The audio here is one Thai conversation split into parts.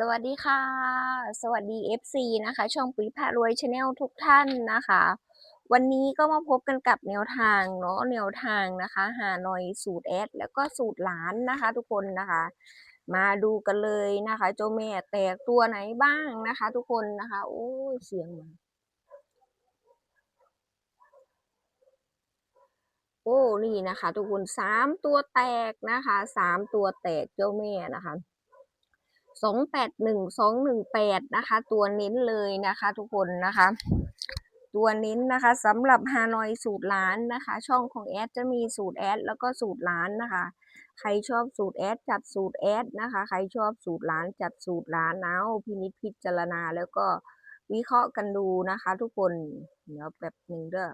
สวัสดีค่ะ สวัสดี FC นะคะ ช่องปุ๋ยพารวยชาแนลทุกท่านนะคะ วันนี้ก็มาพบกันกับแนวทางเนาะแนวทางนะคะ หาหน่อยสูตรแอดแล้วก็สูตรหลานนะคะ ทุกคนนะคะ มาดูกันเลยนะคะเจ้าแม่แตกตัวไหนบ้างนะคะ ทุกคนนะคะโอ้ยเสียงมาโอ้นี่นะคะ ทุกคนสามตัวแตกนะคะสามตัวแตกเจ้าแม่นะคะ สองแปดหนึ่งสองหนึ่งแปดนะคะ ตัวเน้นเลยนะคะทุกคนนะคะ ตัวเน้นนะคะสำหรับฮานอยสูตรล้านนะคะ ช่องของแอดจะมีสูตรแอดแล้วก็สูตรล้านนะคะ ใครชอบสูตรแอดจัดสูตรแอดนะคะ ใครชอบสูตรล้านจัดสูตรล้านเอาพินิจพิจารณาแล้วก็วิเคราะห์กันดูนะคะทุกคนเดี๋ยวแบบหนึ่งเด้อ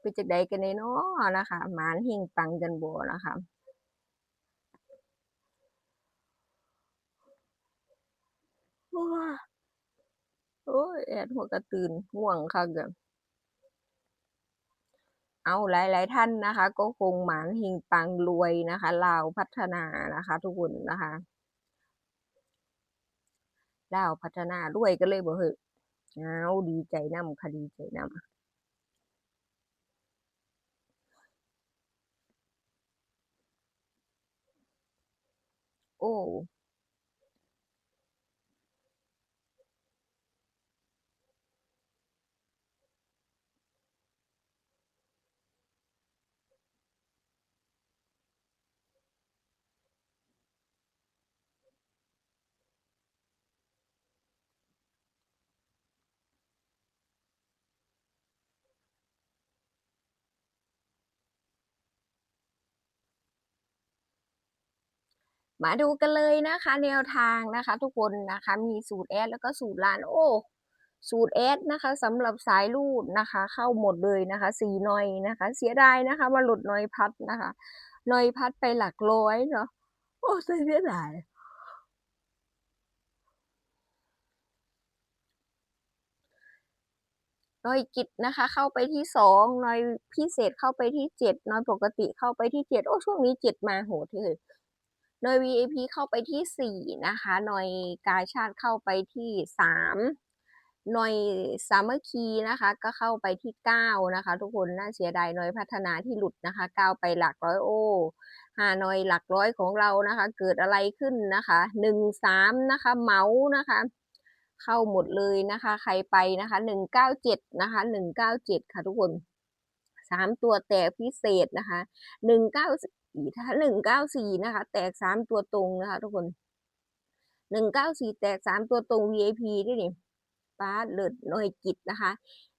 เป็นจะได้กันในเนาะนะคะหมานเฮงปังกันบัวนะคะ โอ้ยโอ้ ยแอดหัวกระตื่นง่วงค่ะเกินเอาหลาย ๆ ท่านนะคะ ก็คงหมานเฮงปังรวยนะคะลาวพัฒนานะคะ ทุกคนนะคะลาวพัฒนารวยก็เลยบอกเหอะเอาดีใจนำค่ะดีใจนำโอ้ มาดูกันเลยนะคะ แนวทางนะคะ ทุกคนนะคะ มีสูตรแอดแล้วก็สูตรลานโอ้สูตรแอดนะคะสำหรับสายรูดนะคะ เข้าหมดเลยนะคะสีหน่อยนะคะ เสียดายนะคะมาหลุดหน่อยพัดนะคะหน่อยพัดไปหลักร้อยเนาะโอ้เสียดายหน่อยกิจนะคะ เข้าไปที่สองหน่อยพิเศษเข้าไปที่เจ็ดหน่อยปกติเข้าไปที่เจ็ดโอ้ช่วงนี้เจ็ดมาโหดเลย หน่วย VIP เข้าไปที่ 4 นะคะ หน่วยกาชาติเข้าไปที่ 3 หน่วยสามัคคีนะคะ ก็เข้าไปที่ 9 นะคะ ทุกคนน่าเสียดายหน่วยพัฒนาที่หลุดนะคะ9ไปหลักร้อยโอ้หาหน่วยหลักร้อยของเรานะคะ เกิดอะไรขึ้นนะคะ1 3นะคะ เมาส์นะคะ เข้าหมดเลยนะคะ ใครไปนะคะ197นะคะ197ค่ะทุกคนสามตัวแตกพิเศษนะคะหนึ่งเก้า สี่ถ้าหนึ่งเก้าสี่นะคะ แตกสามตัวตรงนะคะ ทุกคนหนึ่งเก้าสี่แตกสามตัวตรง VIP ด้วยนี่ป้าเลิศหน่วยกิจนะคะ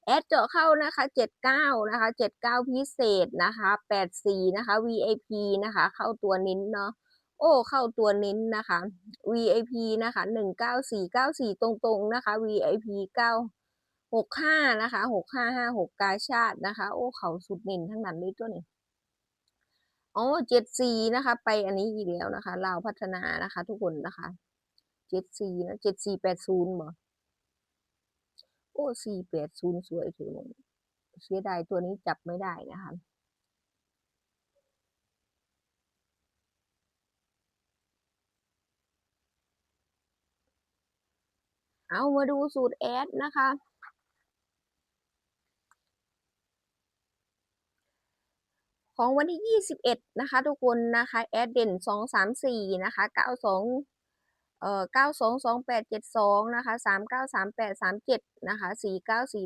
แอดเจาะเข้านะคะเจ็ดเก้านะคะเจ็ดเก้าพิเศษนะคะแปดสี่นะคะ VIP นะคะ เข้าตัวนิ้นเนาะโอ้เข้าตัวนิ้นนะคะ VIP นะคะหนึ่งเก้าสี่เก้าสี่ตรงๆนะคะ VIP เก้าหกห้านะคะหกห้าห้าหกกาชาตินะคะ โอ้เขาสุดเน้นทั้งนั้นเลยตัวนี้ อ๋อเจ็ดสีนะคะ ไปอันนี้อีกแล้วนะคะลาวพัฒนานะคะ ทุกคนนะคะเจ็ดสีนะเจ็ดสีแปดศูนย์บ่โอ้สี่แปดศูนย์สวยถึงเสียดายตัวนี้จับไม่ได้นะคะเอามาดูสูตรแอดนะคะ ของวันที่ 21 นะคะ ทุกคนนะคะแอดเด่น 234 นะคะ 92เอ่อ922872นะคะ393837นะคะ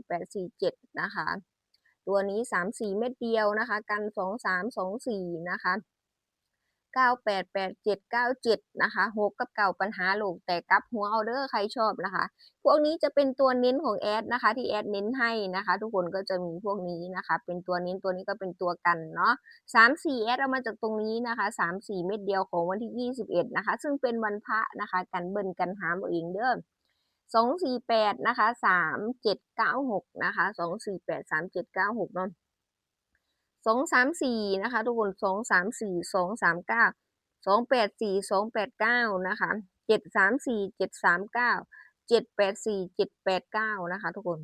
494847นะคะ ตัวนี้34เม็ดเดียวนะคะ กัน2324นะคะ 988797 นะคะ6กับเก่าปัญหาโลกแต่กับหัวเอาเดอร์ใครชอบนะคะ พวกนี้จะเป็นตัวเน้นของแอดนะคะ ที่แอดเน้นให้นะคะ ทุกคนก็จะมีพวกนี้นะคะ เป็นตัวเน้นตัวนี้ก็เป็นตัวกันเนาะสามสี่แอดเอามาจากตรงนี้นะคะสามสี่เม็ดเดียวของวันที่ยี่สิบเอ็ดนะคะ ซึ่งเป็นวันพระนะคะ กันเบิ้ลกันหามเอาเองเด้อสองสี่แปดนะคะสามเจ็ดเก้าหกนะคะสองสี่แปดสามเจ็ดเก้าหกเนาะ สองสามสี่นะคะทุกคนสองสามสี่สองสามเก้าสองแปดสี่สองแปดเก้านะคะเจ็ดสามสี่เจ็ดสามเก้าเจ็ดแปดสี่เจ็ดแปดเก้านะคะทุกคน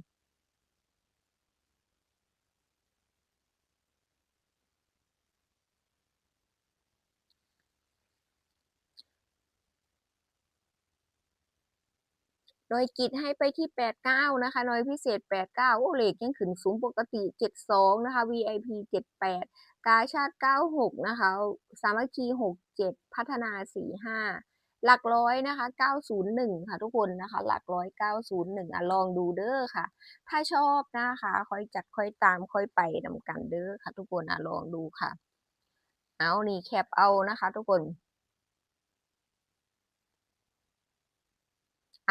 หน่วยกิจให้ไปที่ 89 นะคะหน่วยพิเศษ 89 โอ้เลขยังขึ้นสูงปกติ 72 นะคะ VIP 78 กาชาติ 96 นะคะ สามัคคี 67 พัฒนา 45 หลักร้อยนะคะ 901 ค่ะทุกคนนะคะ หลักร้อย 901 อะ ลองดูเด้อค่ะ ถ้าชอบนะคะ ค่อยจัดค่อยตามค่อยไปนำกันเด้อค่ะ ทุกคนอะลองดูค่ะ เอานี่แคปเอานะคะ ทุกคน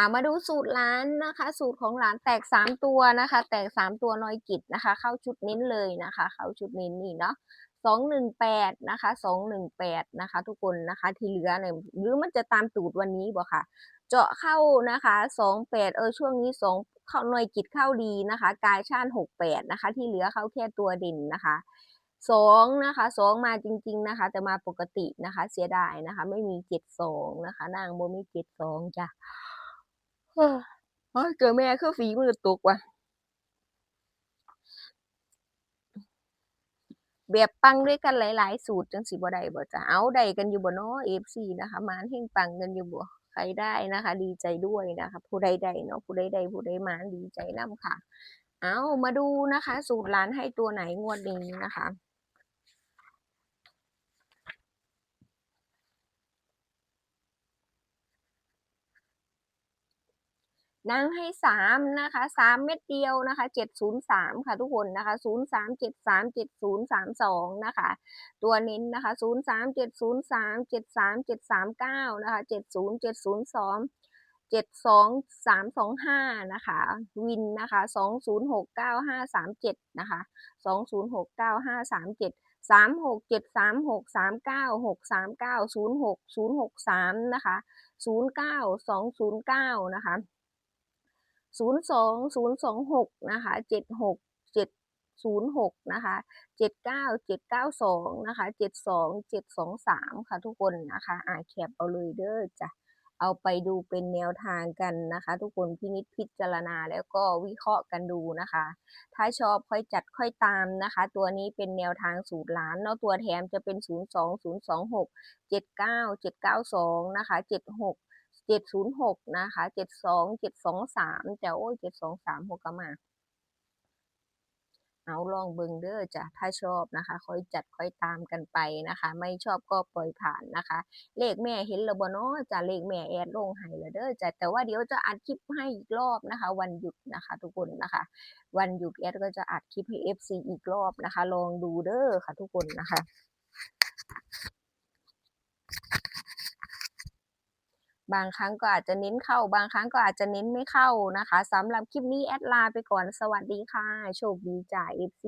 ามาดูสูตรร้านนะคะ สูตรของร้านแตกสามตัวนะคะ แตกสามตัวนอยกิจนะคะ เข้าชุดเน้นเลยนะคะ เข้าชุดเน้นนี่เนาะสองหนึ่งแปดนะคะสองหนึ่งแปดนะคะ ทุกคนนะคะที่เหลือเนี่ยหรือมันจะตามตูดวันนี้บ่ค่ะ เจาะเข้านะคะสองแปดเออช่วงนี้สองเข้าหน่วยกิจเข้าดีนะคะ กายชาติหกแปดนะคะ ที่เหลือเข้าแค่ตัวด่นนะคะสองนะคะสองมาจริง ๆนะคะ แต่มาปกตินะคะ เสียดายนะคะ ไม่มีเจ็ดสองนะคะ นางโบมีเจ็ดสองจ้ะ เฮ้ยเกิดแม่คือฝีมือตกว่ะ แบบปังด้วยกันหลาย ๆ สูตรจังสิบ่ได้บ่จะเอาได้กันอยู่บ่เนาะ FC นะคะมานเฮงปังกันอยู่บ่ใครได้นะคะ ดีใจด้วยนะคะ ผู้ใดได้เนาะผู้ใดได้ผู้ใดมานดีใจนํค่ะ เอามาดูนะคะ สูตรร้านให้ตัวไหนงวดนี้นะคะ นางให้สามนะคะสามเม็ดเดียวนะคะเจ็ดศูนย์สามค่ะทุกคนนะคะศูนย์สามเจ็ดสามเจ็ดศูนย์สามสองนะคะตัวเน้นนะคะศูนย์สามเจ็ดศูนย์สามเจ็ดสามเจ็ดสามเก้านะคะเจ็ดศูนย์เจ็ดศูนย์สองเจ็ดสองสามสองห้านะคะวินนะคะสองศูนย์หกเก้าห้าสามเจ็ดนะคะสองศูนย์หกเก้าห้าสามเจ็ดสามหกเจ็ดสามหกสามเก้าหกสามเก้าศูนย์หกศูนย์หกสามนะคะศูนย์เก้าสองศูนย์เก้านะคะ ศูนย์สองศูนะคะเจ็ดหกเจ็ดศูนะคะเจ็ดเก้าเจ็ดเก้าสองนะคะเจ็ดสองเจ็ดสองสามค่ะทุกคนนะคะอ่าแคปเอาเลยเด้อจ้ะเอาไปดูเป็นแนวทางกันนะคะ ทุกคนพินิจพิจารณาแล้วก็วิเคราะห์กันดูนะคะ ถ้าชอบค่อยจัดค่อยตามนะคะ ตัวนี้เป็นแนวทางสูตรล้านเนาะตัวแถมจะเป็นศูนย์สองศูนะคะเจ็ดหก เจ็ดศูนย์หกนะคะเจ็ดสองเจ็ดสองสามแต่โอ้ยเจ็ดสองสามหกกมา เอาลองเบิงเด้อจ้ะถ้าชอบนะคะ ค่อยจัดค่อยตามกันไปนะคะ ไม่ชอบก็ปล่อยผ่านนะคะ เลขแม่เห็นแล้วบ่เนาะจ้ะเลขแม่แอดลงให้แล้วเด้อจ้ะแต่ว่าเดี๋ยวจะอัดคลิปให้อีกรอบนะคะ วันหยุดนะคะ ทุกคนนะคะ วันหยุดแอดก็จะอัดคลิปให้ FC อีกรอบนะคะ ลองดูเด้อค่ะ ทุกคนนะคะ บางครั้งก็อาจจะเน้นเข้า บางครั้งก็อาจจะเน้นไม่เข้านะคะสำหรับคลิปนี้แอดลาไปก่อนสวัสดีค่ะ โชคดีจ่า FC